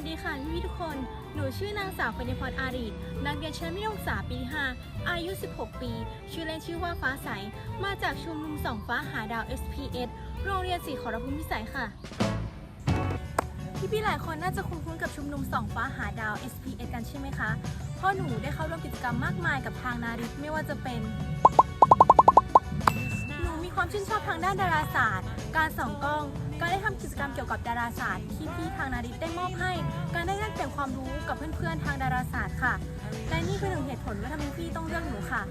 วัสดีค่ะพี่ทุกคน หนูชื่อนางสาวปณิพรอารีนักเรียนชั้นมัธยมศึกษาปีที่5อายุ 16 ปี ชื่อเล่นชื่อว่าฟ้าใส มาจากชุมนุมส่องฟ้าหาดาว SPS โรงเรียนศรีขอรภูมิพิสัยค่ะ พี่ๆหลายคนน่าจะคุ้นๆกับชุมนุมส่องฟ้าหาดาว SPS กันใช่ไหมคะเพราะหนูได้เข้าร่วมกิจกรรมมากมายกับทางนาริตไม่ว่าจะเป็น หนูมีความชื่นชอบทางด้านดาราศาสตร์ การส่องกล้อง การได้ทำ เกี่ยวกับดาราศาสตร์ที่พี่ทางนาริตได้มอบให้ การได้แลกเปลี่ยนความรู้กับเพื่อนๆทางดาราศาสตร์ค่ะ และนี่คือหนึ่งเหตุผลว่าทำไมพี่ต้องเลือกหนูค่ะ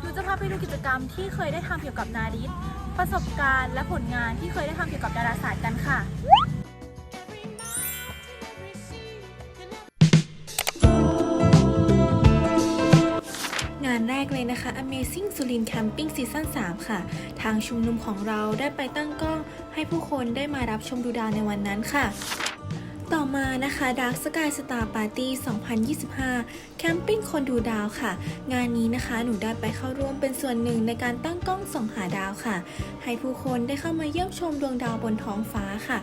หนูจะพาไปดูกิจกรรมที่เคยได้ทำเกี่ยวกับนาริตประสบการณ์และผลงานที่เคยได้ทำเกี่ยวกับดาราศาสตร์กันค่ะงานแรกเลยนะคะ Amazing สุริน Camping Season 3 ค่ะ ทางชุมนุมของเราได้ไปตั้งกล้อง ให้ผู้คนได้มารับชมดูดาวในวันนั้นค่ะต่อมานะคะ Dark Sky Star Party 2025 แคมปิ้งคนดูดาวค่ะ งานนี้นะคะ หนูได้ไปเข้าร่วมเป็นส่วนหนึ่งในการตั้งกล้องส่องหาดาวค่ะ ให้ผู้คนได้เข้ามาเยี่ยมชมดวงดาวบนท้องฟ้าค่ะ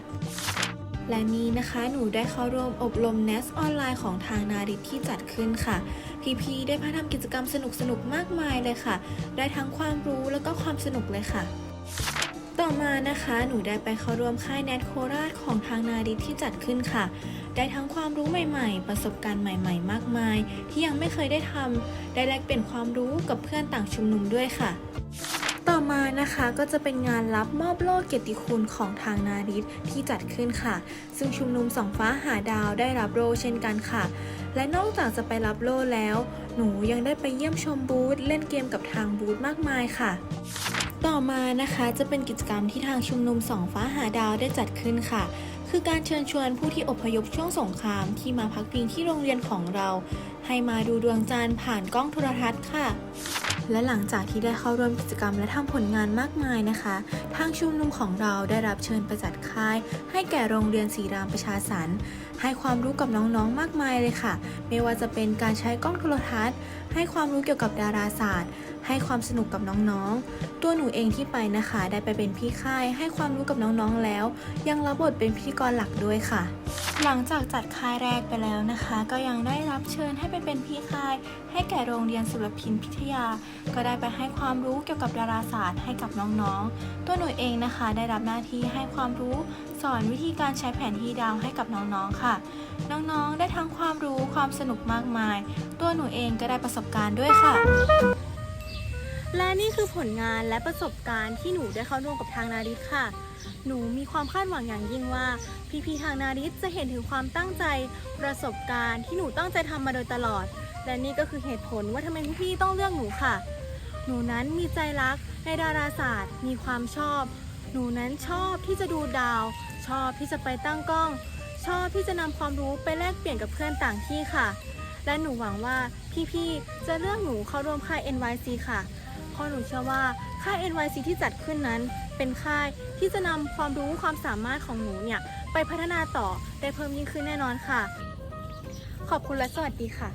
และนี้นะคะหนูได้เข้าร่วมอบรม NES ออนไลน์ของทางนาริตที่จัดขึ้นค่ะ พี่ๆได้พาทำกิจกรรมสนุกๆ มากมายเลยค่ะ ได้ทั้งความรู้แล้วก็ความสนุกเลยค่ะ ต่อมานะคะหนูได้ไปเข้าร่วมค่ายแนทโคราชของทางนาริตที่จัดขึ้นค่ะ ได้ทั้งความรู้ใหม่ๆ ประสบการณ์ใหม่ๆ มากมาย ที่ยังไม่เคยได้ทำได้แลกเปลี่ยนความรู้กับเพื่อนต่างชุมนุมด้วยค่ะต่อมานะคะก็จะเป็นงานรับมอบโล่เกียรติคุณของทางนาริตที่จัดขึ้นค่ะ ซึ่งชุมนุมสองฟ้าหาดาวได้รับโล่เช่นกันค่ะ และนอกจากจะไปรับโล่แล้ว หนูยังได้ไปเยี่ยมชมบูธเล่นเกมกับทางบูธมากมายค่ะ ต่อมานะคะจะเป็นกิจกรรมที่ทางชุมนุมสองฟ้าหาดาวได้จัดขึ้นค่ะ คือการเชิญชวนผู้ที่อพยพช่วงสงครามที่มาพักพิงที่โรงเรียนของเรา ให้มาดูดวงจันทร์ผ่านกล้องโทรทัศน์ค่ะ และหลังจากที่ได้เข้าร่วมกิจกรรมและทำผลงานมากมายนะคะ ทางชุมนุมของเราได้รับเชิญไปจัดค่าย ให้แก่โรงเรียนศรีรามประชาสรรค์ให้ความรู้กับน้องๆมากมายเลยค่ะ ไม่ว่าจะเป็นการใช้กล้องโทรทัศน์ ให้ความรู้เกี่ยวกับดาราศาสตร์ ให้ความสนุกกับน้องๆ ตัวหนูเองที่ไปนะคะ ได้ไปเป็นพี่ค่าย ให้ความรู้กับน้องๆแล้ว ยังรับบทเป็นพิธีกรหลักด้วยค่ะหลังจากจัดค่ายแรกไปแล้วนะคะ ก็ยังได้รับเชิญให้ไปเป็นพี่ค่าย ให้แก่โรงเรียนสุรพินพิทยา ก็ได้ไปให้ความรู้เกี่ยวกับดาราศาสตร์ให้กับน้องๆ ตัวหนูเองนะคะได้รับหน้าที่ให้ความรู้สอนวิธีการใช้แผนที่ดาวให้กับน้องๆค่ะ น้องๆได้ทั้งความรู้ความสนุกมากมาย ตัวหนูเองก็ได้ประสบการณ์ด้วยค่ะ คือผลงานและประสบการณ์ที่หนูได้เข้าร่วมกับทางนาริตค่ะ หนูมีความคาดหวังอย่างยิ่งว่า พี่ๆทางนาริตจะเห็นถึงความตั้งใจ ประสบการณ์ที่หนูตั้งใจทำมาโดยตลอด และนี่ก็คือเหตุผลว่าทำไมพี่ๆต้องเลือกหนูค่ะ หนูนั้นมีใจรักในดาราศาสตร์ มีความชอบ หนูนั้นชอบที่จะดูดาว ชอบที่จะไปตั้งกล้อง ชอบที่จะนำความรู้ไปแลกเปลี่ยนกับเพื่อนต่างที่ค่ะ และหนูหวังว่าพี่ๆจะเลือกหนูเข้าร่วมค่าย NYC ค่ะ เพราะหนูเชื่อว่าค่าย NYC ที่จัดขึ้นนั้น เป็นค่ายที่จะนำความรู้ความสามารถของหนูเนี่ย ไปพัฒนาต่อได้เพิ่มยิ่งขึ้นแน่นอนค่ะ ขอบคุณและสวัสดีค่ะ